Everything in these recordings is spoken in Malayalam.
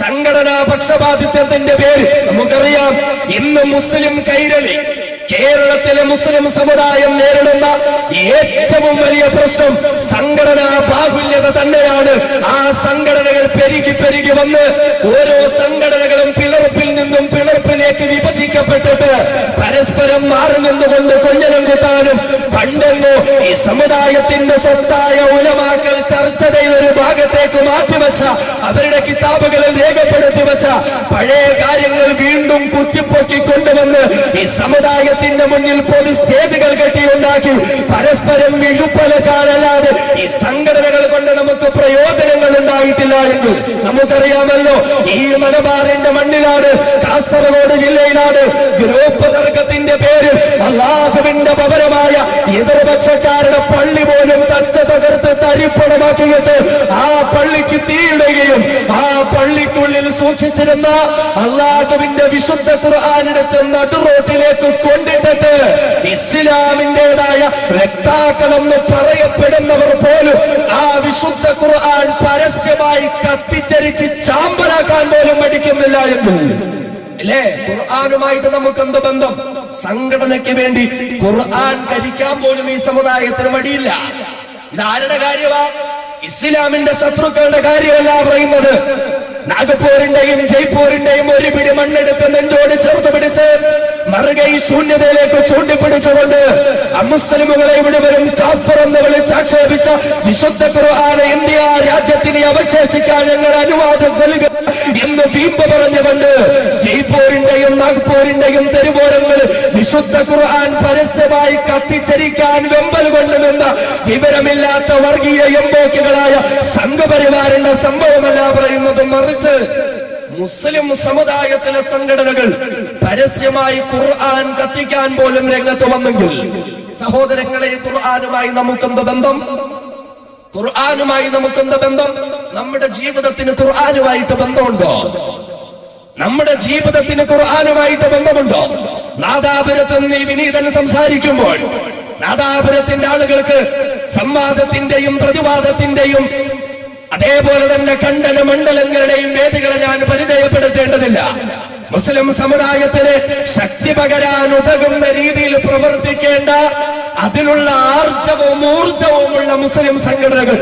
സംഘടനാ പക്ഷപാതിത്വത്തിന്റെ പേര് നമുക്കറിയാം. ഇന്ന് മുസ്ലിം കൈരളി കേരളത്തിലെ മുസ്ലിം സമുദായം നേരിടുന്ന ഏറ്റവും വലിയ പ്രശ്നം സംഘടനാ ബാഹുല്യത തന്നെയാണ്. ആ സംഘടനകൾ പെരുകി പെരുകി വന്ന് ഓരോ സംഘടനകളും പിളർപ്പിൽ നിന്നും പിളർപ്പിലേക്ക് വിഭജിക്കപ്പെട്ടിട്ട് മാറി നിന്നുകൊണ്ട് കൊഞ്ഞനം കിട്ടാനും പണ്ടെന്നോ ഈ സമുദായത്തിന്റെ സ്വത്തായ ഉലമാക്കൽ ചർച്ചതയിൽ ഒരു ഭാഗത്തേക്ക് മാറ്റിവെച്ച അവരുടെ കിതാബുകളിൽ രേഖപ്പെടുത്തി വെച്ച പഴയ കാര്യങ്ങൾ വീണ്ടും കുത്തിപ്പൊക്കി കൊണ്ടുവന്ന് ഈ സമുദായത്തിന്റെ മുന്നിൽ പൊതു സ്റ്റേജുകൾ കെട്ടിയുണ്ടാക്കി. പരസ്പരം വിഴുപ്പലക്കാനല്ലാതെ ഈ സംഘടനകൾ കൊണ്ട് നമുക്ക് പ്രയോജനങ്ങൾ ഉണ്ടായിട്ടില്ല എങ്കിൽ നമുക്കറിയാമല്ലോ ഈ മലബാറിന്റെ മണ്ണിലാണ് കാസർഗോഡ് ജില്ലയിലാണ് ഗ്രൂപ്പ് തർക്കത്തിന്റെ പേര് അള്ളാഹുവിന്റെ പകരമായ എതിർപക്ഷക്കാരുടെ പള്ളി പോലും തച്ച തകർത്ത് തരിപ്പണമാക്കിയിട്ട് ആ പള്ളിക്ക് തീയിടുകയും ആ പള്ളിക്കുള്ളിൽ സൂക്ഷിച്ചിരുന്ന അള്ളാഹുവിന്റെ വിശുദ്ധ ഖുർആാനെടുത്ത് നടുറോട്ടിലേക്ക് കൊണ്ടിട്ടിട്ട് ഇസ്ലാമിന്റേതായ രക്താക്കളെന്ന് പറയപ്പെടുന്നവർ പോലും ആ വിശുദ്ധ ഖുർആൻ പരസ്യമായി കത്തിച്ചരിച്ച് ചാമ്പലാക്കാൻ പോലും മടിക്കുന്നില്ല എന്ന്. അല്ലേ? ഖുർആാനുമായിട്ട് നമുക്ക് എന്ത് ബന്ധം? സംഘടനയ്ക്ക് വേണ്ടി ഖുർആൻ കരിക്കാൻ പോലും ഈ സമുദായത്തിന് മടിയില്ല. ഇതാരുടെ കാര്യമാ ഇസ്ലാമിന്റെ ശത്രുക്കളുടെ കാര്യമല്ല പറയുന്നത്. നാഗപ്പൂരിന്റെയും ജയ്പൂരിന്റെയും ഒരു പിടി മണ്ണെടുത്ത് നെഞ്ചോട് ചേർത്ത് പിടിച്ച് മറുകൈ ശൂന്യതയിലേക്ക് ചൂണ്ടിപ്പിടിച്ചുകൊണ്ട് അമുസ്ലിമുകളെ ഇവിടെ വരും കാഫർ എന്ന് വിളിച്ചാക്ഷേപിച്ച വിശുദ്ധ ഖുർആന ഇന്ത്യ രാജ്യത്തിന് അവശേഷിക്കാൻ ഞങ്ങൾ അനുവാദം നൽകുക എന്ന് വീമ്പ് പറഞ്ഞുകൊണ്ട് ജയ്പൂരിന്റെയും നാഗ്പൂരിന്റെയും തെരുവോരങ്ങൾ വിശുദ്ധ ഖുർആൻ പരസ്യമായി കത്തിച്ചരിക്കാൻ വെമ്പൽ കൊണ്ടുനിന്ന വിവരമില്ലാത്ത വർഗീയ എംബോക്കുകളായ സംഘപരിവാറിന്റെ സംഭവമല്ല പറയുന്നത് മറിച്ച് മുസ്ലിം സമുദായത്തിലെ സംഘടനകൾ പരസ്യമായി ഖുർആൻ കത്തിക്കാൻ പോലും രംഗത്ത് വന്നെങ്കിൽ സഹോദരങ്ങളെ ഖുർആാനുമായി നമുക്കെന്ത് ബന്ധം? ഖുർആാനുമായി നമുക്കെന്ത് ബന്ധം? നമ്മുടെ ജീവിതത്തിന് ഖുർആാനുമായിട്ട് ബന്ധമുണ്ടോ? നമ്മുടെ ജീവിതത്തിന് ഖുർആാനുമായിട്ട് ബന്ധമുണ്ടോ? നാദാപുരത്ത് നീ വിനീതൻ സംസാരിക്കുമ്പോൾ നാദാപുരത്തിന്റെ ആളുകൾക്ക് സംവാദത്തിന്റെയും പ്രതിവാദത്തിന്റെയും അതേപോലെ തന്നെ കണ്ടന മണ്ഡലങ്ങളുടെയും വേദികളെ ഞാൻ പരിചയപ്പെടുത്തേണ്ടതില്ല. മുസ്ലിം സമുദായത്തിന് ശക്തി പകരാൻ ഉതകുന്ന രീതിയിൽ പ്രവർത്തിക്കേണ്ട അതിനുള്ള ആർജവും ഊർജവുമുള്ള മുസ്ലിം സംഘടനകൾ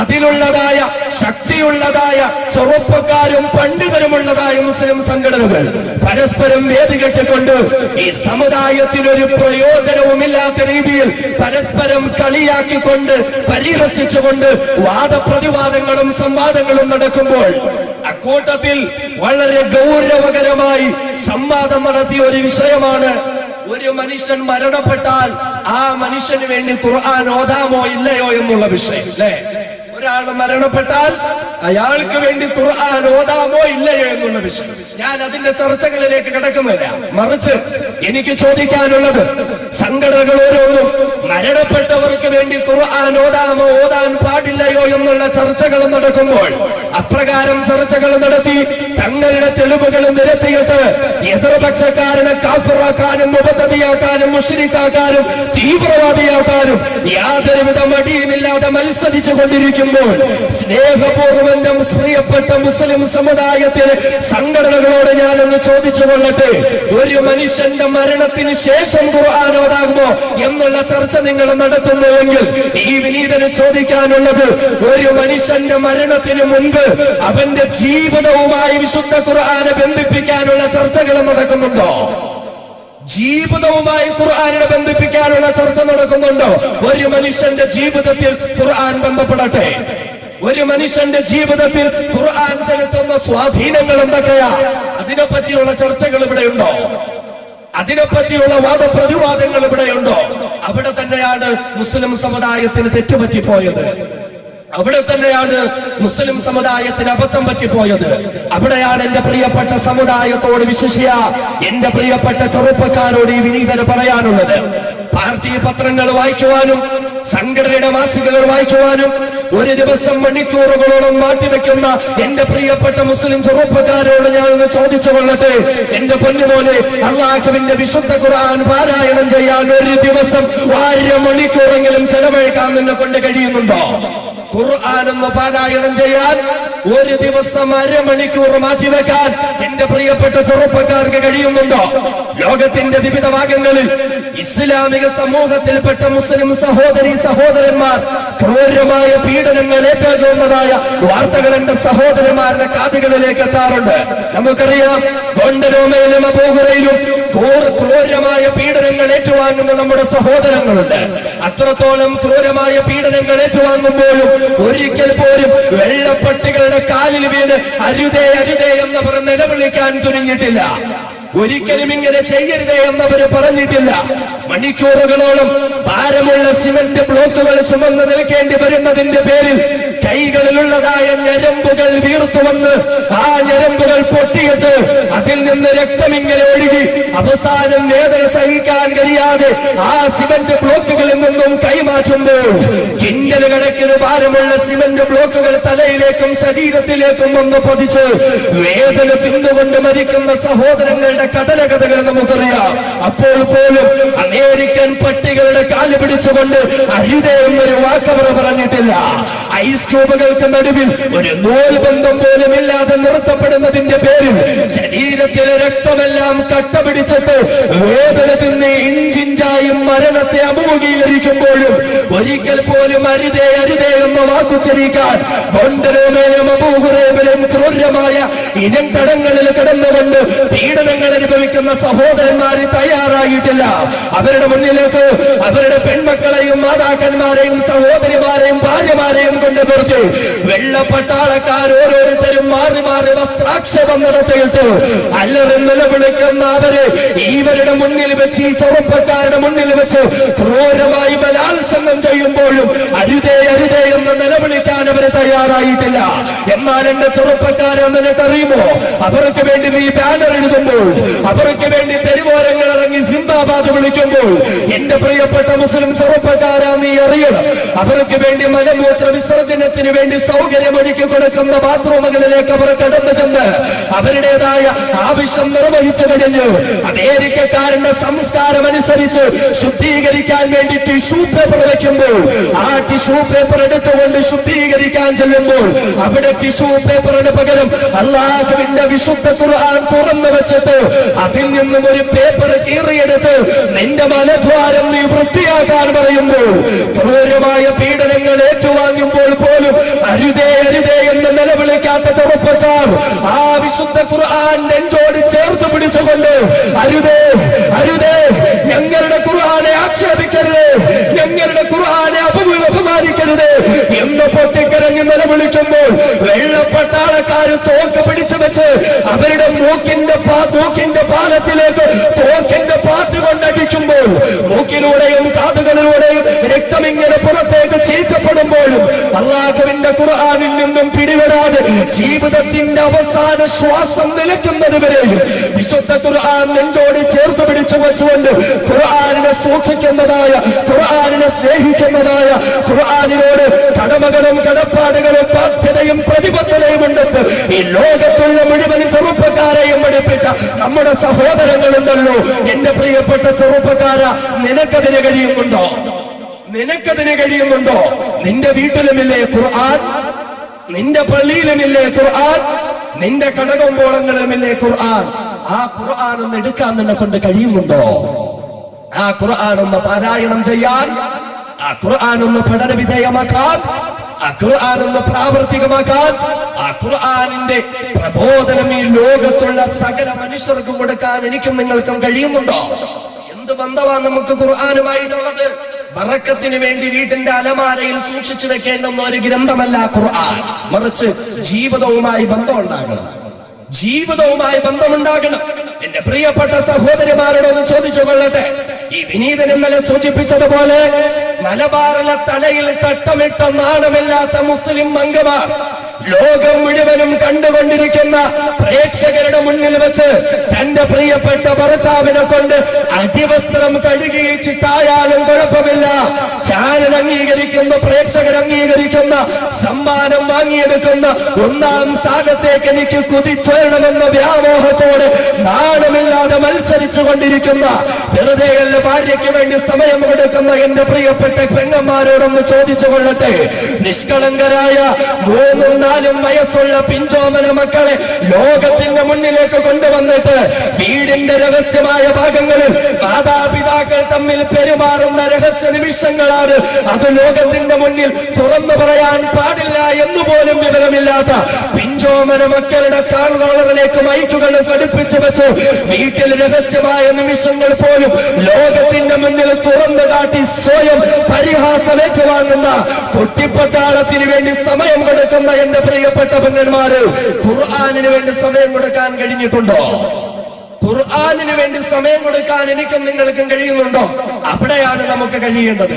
അതിനുള്ളതായ ശക്തിയുള്ളതായ ചെറുപ്പക്കാരും പണ്ഡിതരുമുള്ളതായ മുസ്ലിം സംഘടനകൾ പരസ്പരം വേദി കെട്ടിക്കൊണ്ട് ഈ സമുദായത്തിനൊരു പ്രയോജനവുമില്ലാത്ത രീതിയിൽ പരസ്പരം കളിയാക്കിക്കൊണ്ട് പരിഹസിച്ചുകൊണ്ട് വാദപ്രതിവാദങ്ങളും സംവാദങ്ങളും നടക്കുമ്പോൾ അക്കൂട്ടത്തിൽ വളരെ ഗൗരവകരമായി സംവാദം നടത്തിയ ഒരു വിഷയമാണ് ഒരു മനുഷ്യൻ മരണപ്പെട്ടാൽ ആ മനുഷ്യന് വേണ്ടി ഖുർആൻ ഓതാമോ ഇല്ലയോ എന്നുള്ള വിഷയം അല്ലേ? ഒരാൾ മരണപ്പെട്ടാൽ അയാൾക്ക് വേണ്ടി ഖുർആൻ ഓതാമോ ഇല്ലയോ എന്നുള്ള വിഷയം. ഞാൻ അതിന്റെ ചർച്ചകളിലേക്ക് കിടക്കുന്നില്ല മറിച്ച് എനിക്ക് ചോദിക്കാനുള്ളത് സംഘടനകൾ ഓരോന്നും മരണപ്പെട്ടവർക്ക് വേണ്ടി ഖുർആൻ ഓതാമോ ഓതാൻ പാടില്ലയോ എന്നുള്ള ചർച്ചകൾ നടക്കുമ്പോൾ അപ്രകാരം ചർച്ചകൾ നടത്തി തങ്ങളുടെ തെളിവുകൾ നിരത്തിയിട്ട് എതിർപക്ഷക്കാരനെ കാഫറാക്കാനും ഉപതതിയാക്കാനും മുഷരിക്കാക്കാനും തീവ്രവാദിയാക്കാനും യാതൊരുവിധ മടിയുമില്ലാതെ മത്സരിച്ചു കൊണ്ടിരിക്കുമ്പോൾ സ്നേഹപൂർവം എന്റെ പ്രിയപ്പെട്ട മുസ്ലിം സമുദായത്തിലെ സംഘടനകളോട് ഞാനൊന്ന് ചോദിച്ചു കൊള്ളട്ടെ. ഒരു മനുഷ്യന്റെ മരണത്തിന് ശേഷം ഖുർആാനോടാകുമോ എന്നുള്ള ചർച്ച നിങ്ങൾ നടത്തുന്നുവെങ്കിൽ ഈ വിനീതന് ചോദിക്കാനുള്ളത് ഒരു മനുഷ്യന്റെ മരണത്തിന് മുൻപ് അവന്റെ ജീവിതവുമായി വിശുദ്ധ ഖുർആനെ ബന്ധിപ്പിക്കാനുള്ള ചർച്ചകൾ നടക്കുന്നുണ്ടോ? ജീവിതവുമായി ഖുർആാനിനെ ബന്ധിപ്പിക്കാനുള്ള ചർച്ച നടക്കുന്നുണ്ടോ? ഒരു മനുഷ്യന്റെ ജീവിതത്തിൽ ഖുർആൻ ബന്ധപ്പെടട്ടെ. ഒരു മനുഷ്യന്റെ ജീവിതത്തിൽ ഖുർആൻ ചെലുത്തുന്ന സ്വാധീനങ്ങൾ എന്തൊക്കെയാ? അതിനെപ്പറ്റിയുള്ള ചർച്ചകൾ ഇവിടെയുണ്ടോ? അതിനെപ്പറ്റിയുള്ള വാദപ്രതിവാദങ്ങൾ ഇവിടെയുണ്ടോ? അവിടെ തന്നെയാണ് മുസ്ലിം സമുദായത്തിന് തെറ്റുപറ്റിപ്പോയത്. അവിടെ തന്നെയാണ് മുസ്ലിം സമുദായത്തിന് അബദ്ധം പറ്റിപ്പോയത്. അവിടെയാണ് എന്റെ പ്രിയപ്പെട്ട സമുദായത്തോട് വിശിഷ്യ എന്റെ പ്രിയപ്പെട്ട ചെറുപ്പക്കാരോട് ഈ വിനീതന് പറയാനുള്ളത്. പാർട്ടി പത്രങ്ങൾ വായിക്കുവാനും സംഘടനയുടെ മാസികകൾ വായിക്കുവാനും ഒരു ദിവസം മണിക്കൂറുകളോളം മാറ്റിവെക്കുന്ന എന്റെ പ്രിയപ്പെട്ട മുസ്ലിം ചെറുപ്പക്കാരോട് ഞാൻ ഒന്ന് ചോദിച്ചു കൊള്ളട്ടെ. എന്റെ പൊന്നുപോലെ അള്ളാഹുവിന്റെ വിശുദ്ധ ഖുർആൻ പാരായണം ചെയ്യാൻ ഒരു ദിവസം ആയിരം മണിക്കൂറെങ്കിലും ചെലവഴിക്കാൻ നിന്നെ കൊണ്ട് കഴിയുന്നുണ്ടോ? ഖുർആൻ എന്ന് പാരായണം ചെയ്യാൻ ഒരു ദിവസം അരമണിക്കൂർ മാറ്റിവെക്കാൻ എന്റെ പ്രിയപ്പെട്ട ചെറുപ്പക്കാർക്ക് കഴിയുന്നുണ്ടോ? ലോകത്തിന്റെ വിവിധ ഭാഗങ്ങളിൽ ഇസ്ലാമിക സമൂഹത്തിൽപ്പെട്ട മുസ്ലിം സഹോദരി സഹോദരന്മാർ ക്രൂരമായ പീഡനങ്ങൾ ഏറ്റെടുക്കുന്നതായ വാർത്തകൾ എന്റെ സഹോദരന്മാരുടെ കാതുകളിലേക്ക് എത്താറുണ്ട്. നമുക്കറിയാം ഗോണ്ടരോമയിലും അബൂഹുറയിലും പീഡനങ്ങൾ ഏറ്റുവാങ്ങുന്ന നമ്മുടെ സഹോദരങ്ങളുണ്ട്. അത്രത്തോളം ക്രൂരമായ പീഡനങ്ങൾ ഏറ്റുവാങ്ങുമ്പോഴും ഒരിക്കൽ പോലും വെള്ളപ്പട്ടികളുടെ കാലിൽ വീണ് അരുതേ അരുതേ എന്ന് പറഞ്ഞ് നിലവിളിക്കാൻ തുനിഞ്ഞിട്ടില്ല. ഒരിക്കലും ഇങ്ങനെ ചെയ്യരുതേ എന്നവര് പറഞ്ഞിട്ടില്ല. മണിക്കൂറുകളോളം ഭാരമുള്ള സിമന്റ് ബ്ലോക്കുകൾ ചുമന്ന് നിൽക്കേണ്ടി വരുന്നതിന്റെ പേരിൽ കൈകളിലുള്ളതായ ഞരമ്പുകൾ വീർത്തുവന്ന് ആ ഞരമ്പുകൾ പൊട്ടിയിട്ട് അതിൽ നിന്ന് രക്തം ഇങ്ങനെ ഒഴുകി അവസാനം വേദന സഹിക്കാൻ കഴിയാതെ ആ സിമന്റ് ബ്ലോക്കുകളിൽ നിന്നും കൈമാറ്റുമ്പോൾ കിണ്ടൽ കണക്കിന് ഭാരമുള്ള സിമന്റ് ബ്ലോക്കുകൾ തലയിലേക്കും ശരീരത്തിലേക്കും ഒന്ന് പതിച്ച് വേദന തിന്നുകൊണ്ട് മരിക്കുന്ന സഹോദരങ്ങളുടെ കടലകഥകൾ നമുക്കറിയാം. അപ്പോൾ പോലും അമേരിക്കൻ പട്ടികളുടെ കാൽ പിടിച്ചുകൊണ്ട് അരുതേ എന്നൊരു വാക്കവർ പറഞ്ഞിട്ടില്ല. ഐസ് ക്യൂബുകൾക്ക് നടുവിൽ ഒരു നൂൽ ബന്ധം പോലും ഇല്ലാതെ നിർത്തപ്പെടുന്നതിന്റെ പേരിൽ ശരീരത്തിലെ രക്തമെല്ലാം കട്ട പിടിച്ചിട്ട് വേദന തിന്ന് ഇഞ്ചിഞ്ചായും മരണത്തെ അഭിമുഖീകരിക്കുമ്പോഴും ഒരിക്കൽ പോലും അരുതേ അരുതേ എന്ന വാക്കുച്ചരിക്കാൻ കൊണ്ടരോമേലും അബൂഹുറേബിലും ക്രൂരമായ ഇനം തടങ്ങളിൽ കടന്നുകൊണ്ട് പീഡനങ്ങൾ അനുഭവിക്കുന്ന സഹോദരന്മാർ തയ്യാറായിട്ടില്ല. അവരുടെ മുന്നിലേക്ക് അവരുടെ പെൺമക്കളെയും മാതാക്കന്മാരെയും സഹോദരിമാരെയും ഭാര്യമാരെയും കൊണ്ട് നിർത്തി. വെള്ളപ്പട്ടാളക്കാർ ഓരോരുത്തരും മാറി മാറി വസ്ത്രാക്ഷേപം നടത്തിയിട്ട് അല്ലറി നിലവിളിക്കുന്ന അവരെ ഇവരുടെ മുന്നിൽ വെച്ച് ഈ ചെറുപ്പക്കാരുടെ മുന്നിൽ വെച്ച് ക്രൂരമായി ബലാത്സംഗം ചെയ്യുമ്പോഴും അരുതേ അരുതേ എന്ന് നിലവിളിക്കാൻ അവർ തയ്യാറായിട്ടില്ല. എന്നാൽ എന്റെ ചെറുപ്പക്കാരെ നിനക്കറിയുമോ? അവർക്ക് വേണ്ടി നീ ബാനർ എഴുതുമ്പോൾ അവർക്ക് വേണ്ടി തെരുവോരങ്ങൾ ഇറങ്ങി സിന്ദാബാദ് വിളിക്കുമ്പോൾ എന്റെ പ്രിയപ്പെട്ട മുസ്ലിം ചെറുപ്പക്കാരാ നീ അറിയണം. അവർക്ക് വേണ്ടി മലമൂത്ര വിസർജനത്തിന് വേണ്ടി സൗകര്യമൊരുക്കി കൊടുക്കുന്ന ബാത്റൂമുകളിലേക്ക് അവർ കടന്നു ചെന്ന് അവരുടേതായ ആവശ്യം നിർവഹിച്ചു കഴിഞ്ഞു. അമേരിക്കക്കാരന്റെ സംസ്കാരം അനുസരിച്ച് ശുദ്ധീകരിക്കാൻ വേണ്ടി ടിഷ്യൂ പേപ്പർ വയ്ക്കുമ്പോൾ ആ ടിഷ്യൂ പേപ്പർ എടുത്തുകൊണ്ട് ശുദ്ധീകരിക്കാൻ ചെല്ലുമ്പോൾ അവിടെ ടിഷ്യൂ പേപ്പറിന് പകരം അള്ളാഹുവിന്റെ വിശുദ്ധ ഖുർആൻ തുറന്നു വെച്ചിട്ട് അതിൽ നിന്നും ഒരു പേപ്പർ കീറിയെടുത്ത് നിന്റെ മനദ്വാരം നീ വൃത്തിയാക്കാൻ പറയുമ്പോൾ ക്രൂരമായ പീഡനങ്ങൾ ഏറ്റുവാങ്ങുമ്പോൾ പോലും അരുതേ അരുതേ എന്ന് നിലവിളിക്കാത്ത ചെറുപ്പക്കാർ ആ വിശുദ്ധ ഖുർആൻ നെഞ്ചോട് ചേർത്ത് പിടിച്ചുകൊണ്ട് അരുതേ അരുതേ ഞങ്ങളുടെ ഖുർആനെ ആക്ഷേപിക്കരുത് ഞങ്ങളുടെ ഖുർആനെ അപമ അപമാനിക്കരുത് എന്ന് പൊട്ടിക്കരങ്ങി നിലവിളിക്കുമ്പോൾ വെള്ളപ്പട്ടാളക്കാര് തോക്ക് പിടിച്ചു വെച്ച് അവരുടെ മൂക്കിന്റെ മൂക്കിന്റെ പാലത്തിലേക്ക് തോക്കിന്റെ പാത്ത് കൊണ്ടടിക്കുമ്പോൾ രക്തം ഇങ്ങനെ പുറത്തേക്ക് ചീറ്റപ്പെടുമ്പോഴും അള്ളാഹുവിന്റെ ഖുർആാനിൽ നിന്നും പിടിവിടാതെ ജീവിതത്തിന്റെ അവസാന ശ്വാസം നിലയ്ക്കുന്നത് വരെയും വിശുദ്ധ ഖുർആൻ നെഞ്ചോട് ചേർത്ത് പിടിച്ചു വെച്ചുകൊണ്ട് ഖുർആാനിനെ സൂക്ഷിക്കുന്നതായ ഖുർആാനിനെ സ്നേഹിക്കുന്നതായ ഖുർആാനിനോട് കടമകളും കടപ്പാടുകളും ബാധ്യതയും പ്രതിബദ്ധതയും ഉണ്ടെന്ന് ഈ ലോകത്തുള്ള മുഴുവൻ ചെറുപ്പക്കാരെയും പഠിപ്പിച്ച നമ്മുടെ സഹോദരങ്ങളുണ്ടല്ലോ. എന്റെ പ്രിയപ്പെട്ട ചെറുപ്പക്കാര നിനക്കതിന് കഴിയുന്നുണ്ടോ? നിനക്കതിന് കഴിയുന്നുണ്ടോ? നിന്റെ വീട്ടിലുമില്ലേ ഖുർആൻ? നിന്റെ പള്ളിയിലുമില്ലേ ഖുർആൻ? നിന്റെ കടകമ്പോളങ്ങളിലുമില്ലേ ഖുർആൻ? ആ ഖുർആൻ ഒന്ന് എടുക്കാൻ നിന്നെ കൊണ്ട് കഴിയുന്നുണ്ടോ? ആ ഖുർആൻ ഒന്ന് പാരായണം ചെയ്യാൻ. ആ ഖുർആൻ ഒന്ന് പഠന വിധേയമാക്കാൻ. ആ ഖുർആൻ ഒന്ന് പ്രാവർത്തികമാക്കാൻ. ആ ഖുർആനിന്റെ പ്രബോധനം ഈ ലോകത്തുള്ള സകല മനുഷ്യർക്കും കൊടുക്കാൻ എനിക്കും നിങ്ങൾക്കും കഴിയുന്നുണ്ടോ? എന്ത് ബന്ധമാണ് നമുക്ക് ഖുർആനുമായിട്ടുള്ളത്? ബറക്കത്തിന് വേണ്ടി വീട്ടിന്റെ അലമാരയിൽ സൂക്ഷിച്ചു വെക്കേണ്ടുന്ന ഒരു ഗ്രന്ഥമല്ല ഖുർആൻ. മറിച്ച് ജീവിതവുമായി ബന്ധം ഉണ്ടാകണം ജീവിതവുമായി ബന്ധമുണ്ടാകണം. എന്റെ പ്രിയപ്പെട്ട സഹോദരിമാരോടൊന്ന് ചോദിച്ചു കൊള്ളട്ടെ. ഈ വിനീതൻ ഇന്നലെ സൂചിപ്പിച്ചതുപോലെ മലബാറിലെ തലയിൽ തട്ടമിട്ട നാണമില്ലാത്ത മുസ്ലിം അംഗമാർ ലോകം മുഴുവനും കണ്ടുകൊണ്ടിരിക്കുന്ന പ്രേക്ഷകരുടെ മുന്നിൽ വെച്ച് തന്റെ പ്രിയപ്പെട്ട ഭർത്താവിനെ കൊണ്ട് അടിവസ്ത്രം കഴുകിയിച്ചിട്ടായാലും കുഴപ്പമില്ല. അംഗീകരിക്കുന്ന പ്രേക്ഷകർ അംഗീകരിക്കുന്ന സമ്മാനം വാങ്ങിയെടുക്കുന്ന ഒന്നാം സ്ഥാനത്തേക്ക് എനിക്ക് കുതിച്ചേരണമെന്ന വ്യാമോഹത്തോടെ നാണമില്ലാതെ മത്സരിച്ചു കൊണ്ടിരിക്കുന്ന വെറുതെ ഭാര്യയ്ക്ക് വേണ്ടി സമയം കൊടുക്കുന്ന എന്റെ പ്രിയപ്പെട്ട പെങ്ങന്മാരോടൊന്ന് ചോദിച്ചു കൊള്ളട്ടെ. നിഷ്കളങ്കരായ മൂന്നും നാലും വയസ്സുള്ള പിഞ്ചോമന മക്കളെ ലോകത്തിന്റെ മുന്നിലേക്ക് കൊണ്ടുവന്നിട്ട് വീടിന്റെ രഹസ്യമായ ഭാഗങ്ങളിൽ മാതാപിതാക്കൾ തമ്മിൽ പെരുമാറുന്ന രഹസ്യ നിമിഷങ്ങളാണ് അത് ലോകത്തിന്റെ മുന്നിൽ തുറന്നു പറയാൻ പാടില്ല എന്നുപോലും വിവരമില്ലാത്ത പിഞ്ചോമന മക്കളുടെ താഴ്വാളറിലേക്ക് മൈക്കുകൾ പഠിപ്പിച്ചു വെച്ച് വീട്ടിൽ രഹസ്യമായ നിമിഷങ്ങൾ പോലും ലോകത്തിന്റെ മുന്നിൽ തുറന്നു കാട്ടി സ്വയം പരിഹാസമേക്ക് വാങ്ങുന്ന കുട്ടിപ്പട്ടാളത്തിന് വേണ്ടി സമയം കൊടുക്കുന്ന എന്റെ പ്രിയപ്പെട്ട പെങ്ങന്മാര് ഖുർആാനിന് വേണ്ടി സമയം കൊടുക്കാൻ കഴിഞ്ഞിട്ടുണ്ടോ? ഖുർആാനിന് വേണ്ടി സമയം കൊടുക്കാൻ എനിക്കും നിങ്ങൾക്കും കഴിയുന്നുണ്ടോ? അവിടെയാണ് നമുക്ക് കഴിയേണ്ടത്.